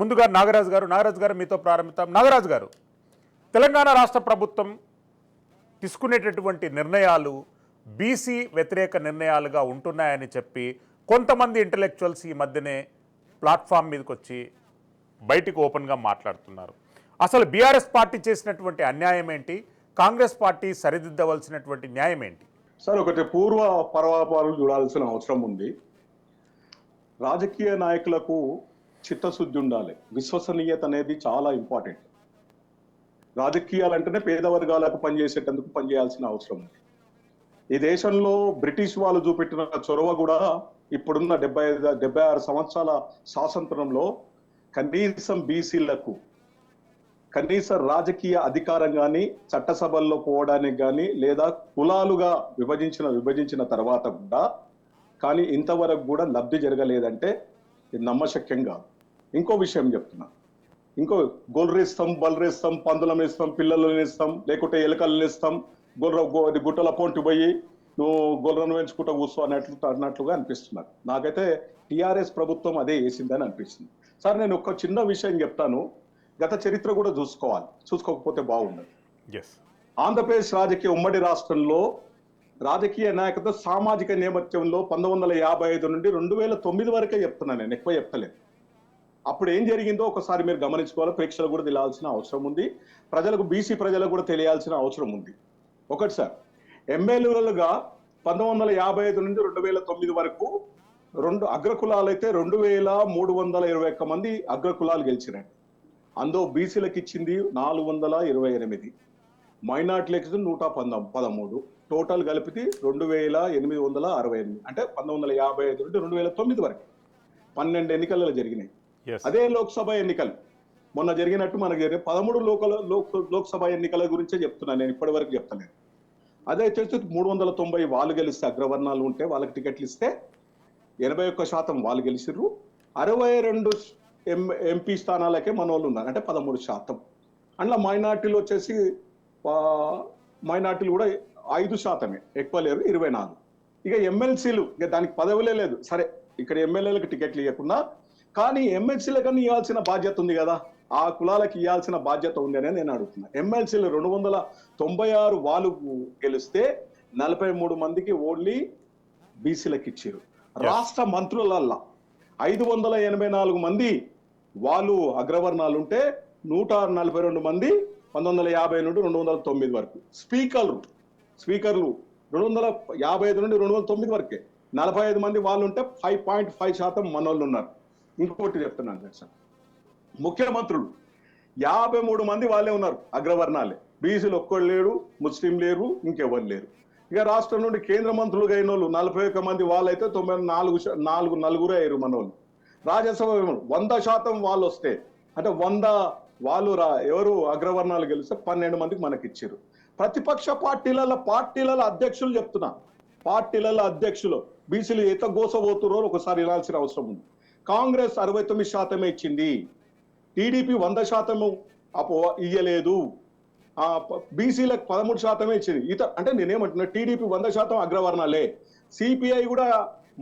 ముందుగా నాగరాజు గారు నాగరాజు గారు మీతో ప్రారంభిస్తాం నాగరాజు గారు తెలంగాణ రాష్ట్ర ప్రభుత్వం తీసుకునేటటువంటి నిర్ణయాలు బీసీ వ్యతిరేక నిర్ణయాలుగా ఉంటున్నాయని చెప్పి కొంతమంది ఇంటలెక్చువల్స్ ఈ మధ్యనే ప్లాట్ఫామ్ మీదకి వచ్చి బయటికి ఓపెన్గా మాట్లాడుతున్నారు. అసలు బీఆర్ఎస్ పార్టీ చేసినటువంటి అన్యాయం ఏంటి? కాంగ్రెస్ పార్టీ సరిదిద్దవలసినటువంటి న్యాయం ఏంటి? సార్ ఒకటి పూర్వ పర్వాపాలు చూడాల్సిన అవసరం ఉంది. రాజకీయ నాయకులకు చిత్తశుద్ధి ఉండాలి. విశ్వసనీయత అనేది చాలా ఇంపార్టెంట్. రాజకీయాలు అంటేనే పేద వర్గాలకు పనిచేసేటందుకు పనిచేయాల్సిన అవసరం ఉంది. ఈ దేశంలో బ్రిటిష్ వాళ్ళు చూపెట్టిన చొరవ కూడా ఇప్పుడున్న డెబ్బై ఐదు డెబ్బై ఆరు సంవత్సరాల స్వాతంత్రంలో కనీసం బీసీలకు కనీస రాజకీయ అధికారం కానీ చట్టసభల్లో పోవడానికి కానీ లేదా కులాలుగా విభజించిన విభజించిన తర్వాత కూడా కానీ ఇంతవరకు కూడా లబ్ధి జరగలేదంటే ఇది నమ్మశక్యం కాదు. ఇంకో విషయం చెప్తున్నా. ఇంకో గొర్రెస్తాం బలరేస్తాం పందులం ఇస్తాం పిల్లలను ఇస్తాం లేకుంటే ఎలుకలను ఇస్తాం గొర్రె గుట్టల పొంటి పోయి నువ్వు గొర్రెను పెంచుకుంటూ కూర్చో అన్నట్లు అన్నట్లుగా అనిపిస్తున్నారు. నాకైతే టిఆర్ఎస్ ప్రభుత్వం అదే వేసిందని అనిపిస్తుంది. సార్ నేను ఒక చిన్న విషయం చెప్తాను. గత చరిత్ర కూడా చూసుకోవాలి. చూసుకోకపోతే బాగుండదు. ఎస్ ఆంధ్రప్రదేశ్ రాజకీయ ఉమ్మడి రాష్ట్రంలో రాజకీయ నాయకత్వం సామాజిక నేపథ్యంలో పంతొమ్మిది వందల యాభై ఐదు నుండి రెండు వేల తొమ్మిది వరకే చెప్తున్నాను నేను ఎక్కువ చెప్తలేదు. అప్పుడు ఏం జరిగిందో ఒకసారి మీరు గమనించుకోవాలి ప్రేక్షకులు కూడా తెలియాల్సిన అవసరం ఉంది. ప్రజలకు బీసీ ప్రజలకు కూడా తెలియాల్సిన అవసరం ఉంది. ఒకటి సార్ ఎమ్మెల్యేలుగా పంతొమ్మిది వందల యాభై ఐదు నుండి రెండు వేల తొమ్మిది వరకు రెండు అగ్రకులాలు అయితే రెండు వేల మూడు వందల ఇరవై ఒక్క మంది అగ్రకులాలు గెలిచినాయి అందులో బీసీలకు ఇచ్చింది నాలుగు వందల ఇరవై ఎనిమిది. మైనార్టీలకు నూట పంద పదమూడు. టోటల్ కలిపితే రెండు వేల ఎనిమిది వందల అరవై ఎనిమిది. అంటే పంతొమ్మిది వందల యాభై ఐదు నుండి రెండు వేల తొమ్మిది వరకు. పన్నెండు ఎన్నికలలో జరిగినాయి. అదే లోక్సభ ఎన్నికలు. మొన్న జరిగినట్టు మనకు జరిగిన పదమూడు లోకల లోక్ లోక్సభ ఎన్నికల గురించే చెప్తున్నాను నేను. ఇప్పటి వరకు చెప్తలేను అదే వచ్చేసి మూడు వందల తొంభై వాళ్ళు గెలిస్తే అగ్రవర్ణాలు ఉంటే వాళ్ళకి టికెట్లు ఇస్తే ఎనభై ఒక్క శాతం వాళ్ళు గెలిచిర్రు. అరవై రెండు ఎం ఎంపీ స్థానాలకే మన వాళ్ళు ఉన్నారు. అంటే పదమూడు శాతం. అందులో మైనార్టీలు వచ్చేసి మైనార్టీలు కూడా ఐదు శాతమే ఎక్కువ లేరు ఇరవై నాలుగు. ఇక ఎమ్మెల్సీలు ఇక దానికి పదవులే లేదు. సరే ఇక్కడ ఎమ్మెల్యేలకు టికెట్లు ఇవ్వకుండా కానీ ఎమ్మెల్సీలకన్నా ఇవ్వాల్సిన బాధ్యత ఉంది కదా. ఆ కులాలకు ఇవ్వాల్సిన బాధ్యత ఉంది అని నేను అడుగుతున్నా. ఎమ్మెల్సీలు రెండు వందల తొంభై ఆరు వాళ్ళు గెలిస్తే నలభై మూడు మందికి ఓన్లీ బీసీలకు ఇచ్చారు రాష్ట్ర మంత్రులల్లా ఐదు వందల ఎనభై నాలుగు మంది వాళ్ళు అగ్రవర్ణాలు ఉంటే నూట నలభై రెండు మంది పంతొమ్మిది వందల యాభై నుండి రెండు వందల తొమ్మిది వరకు. స్పీకర్లు స్పీకర్లు రెండు వందల యాభై ఐదు నుండి రెండు వందల తొమ్మిది వరకే. నలభై ఐదు మంది వాళ్ళు ఉంటే ఫైవ్ పాయింట్ ఫైవ్ శాతం మనోళ్ళు ఉన్నారు ఇంకోటి చెప్తున్నాను సార్. ముఖ్యమంత్రులు యాభై మూడు మంది వాళ్ళే ఉన్నారు అగ్రవర్ణాలే. బీసీలు ఒక్కళ్ళు లేరు ముస్లిం లేరు ఇంకెవరు లేరు. ఇక రాష్ట్రం నుండి కేంద్ర మంత్రులుగా అయిన వాళ్ళు నలభై ఒక్క మంది వాళ్ళైతే తొంభై నాలుగు నాలుగు నలుగురే అయ్యారు మన వాళ్ళు రాజ్యసభ వంద శాతం వాళ్ళు వస్తే అంటే వంద వాళ్ళు రా ఎవరు అగ్రవర్ణాలు గెలిస్తే పన్నెండు మందికి మనకి ఇచ్చారు ప్రతిపక్ష పార్టీలలో పార్టీలలో అధ్యక్షులు చెప్తున్నా. పార్టీలలో అధ్యక్షులు బీసీలు ఎంత గోసపోతురో ఒకసారి వినాల్సిన అవసరం ఉంది. కాంగ్రెస్ అరవై తొమ్మిది శాతమే ఇచ్చింది. టీడీపీ వంద శాతము అపో ఇయ్యలేదు. ఆ బీసీలకు పదమూడు శాతమే ఇచ్చింది. ఇత అంటే నేనేమంటున్నా టీడీపీ వంద శాతం అగ్రవర్ణాలే. సిపిఐ కూడా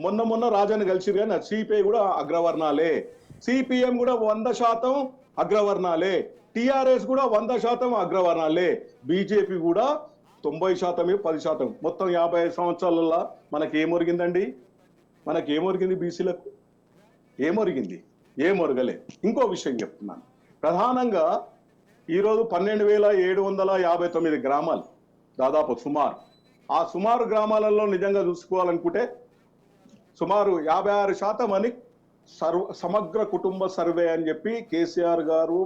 మొన్న మొన్న రాజాని కలిసిరు కానీ సిపిఐ కూడా అగ్రవర్ణాలే. సిపిఎం కూడా వంద శాతం అగ్రవర్ణాలే. టిఆర్ఎస్ కూడా వంద శాతం అగ్రవర్ణాలే. బీజేపీ కూడా తొంభై శాతమే పది శాతం. మొత్తం యాభై ఐదు సంవత్సరాలలో మనకి ఏమొరిగిందండి మనకి ఏమొరిగింది బీసీలకు? ఏమొరిగింది? ఏమొరగలే. ఇంకో విషయం చెప్తున్నాను. ప్రధానంగా ఈరోజు పన్నెండు వేల ఏడు వందల యాభై తొమ్మిది గ్రామాలు దాదాపు సుమారు. ఆ సుమారు గ్రామాలలో నిజంగా చూసుకోవాలనుకుంటే సుమారు యాభై ఆరు శాతం అని సర్వ సమగ్ర కుటుంబ సర్వే అని చెప్పి కేసీఆర్ గారు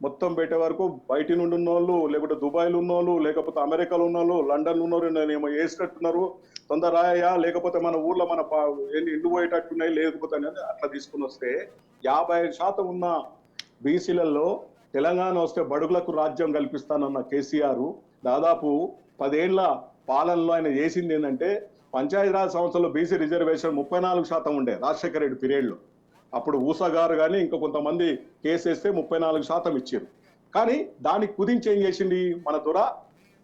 మొత్తం పెట్టే వరకు బయటి నుండి ఉన్నోళ్ళు లేకపోతే దుబాయ్లో ఉన్నోళ్ళు లేకపోతే అమెరికాలో ఉన్నోళ్ళు లండన్ ఉన్నోళ్ళు నేనేమో వేసినట్టున్నారు తొందర రాయా లేకపోతే మన ఊర్లో మన పా- ఇల్లు పోయేటట్టున్నాయి లేకపోతే అనేది అట్లా తీసుకుని వస్తే యాభై ఐదు శాతం ఉన్న బీసీలలో తెలంగాణ వస్తే బడుగులకు రాజ్యం కల్పిస్తానన్న కేసీఆర్ దాదాపు పదేళ్ళ పాలనలో ఆయన చేసింది ఏంటంటే పంచాయతీరాజ్ సంస్థలో బీసీ రిజర్వేషన్ ముప్పై నాలుగు శాతం ఉండే రాజశేఖర రెడ్డి పీరియడ్లో అప్పుడు ఊసా గారు కానీ ఇంకా కొంతమంది కేసేస్తే ముప్పై నాలుగు శాతం ఇచ్చారు. కానీ దానికి కుదించి ఏం చేసింది మన దొర?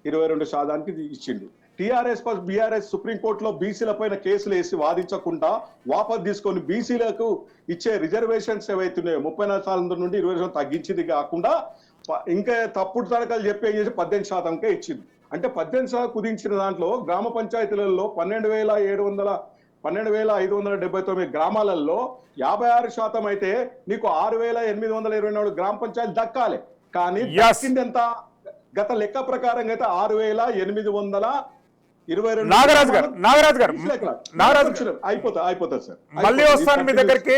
ఇరవై రెండు శాతానికి ఇది ఇచ్చిండు. టిఆర్ఎస్ ప్లస్ బీఆర్ఎస్ సుప్రీంకోర్టులో బీసీల పైన కేసులు వేసి వాదించకుండా వాపస్ తీసుకొని బీసీలకు ఇచ్చే రిజర్వేషన్స్ ఏవైతున్నాయో ముప్పై నాలుగు శాతం నుండి ఇరవై శాతం తగ్గించింది కాకుండా ఇంకా తప్పుడు తరకాలు చెప్పి ఏం చేసి పద్దెనిమిది శాతంకే ఇచ్చింది అంటే పద్దెనిమిది శాతం కుదించిన దాంట్లో గ్రామ పంచాయతీలలో పన్నెండు వేల ఏడు వందల పన్నెండు వేల ఐదు వందల డెబ్బై తొమ్మిది గ్రామాలలో యాభై ఆరు శాతం అయితే నీకు ఆరు వేల ఎనిమిది వందల ఇరవై నాలుగు గ్రామ పంచాయతీ దక్కాలి. కానీ. దక్కింది ఎంత? గత లెక్క ప్రకారం అయితే ఆరు వేల ఎనిమిది వందల ఇరవై రెండు నాగరాజు గారు నాగరాజు గారు లెక్కలు. నాగరాజు గారు అయిపోతా అయిపోతుంది సార్. మళ్ళీ వస్తాను మీ దగ్గరికి.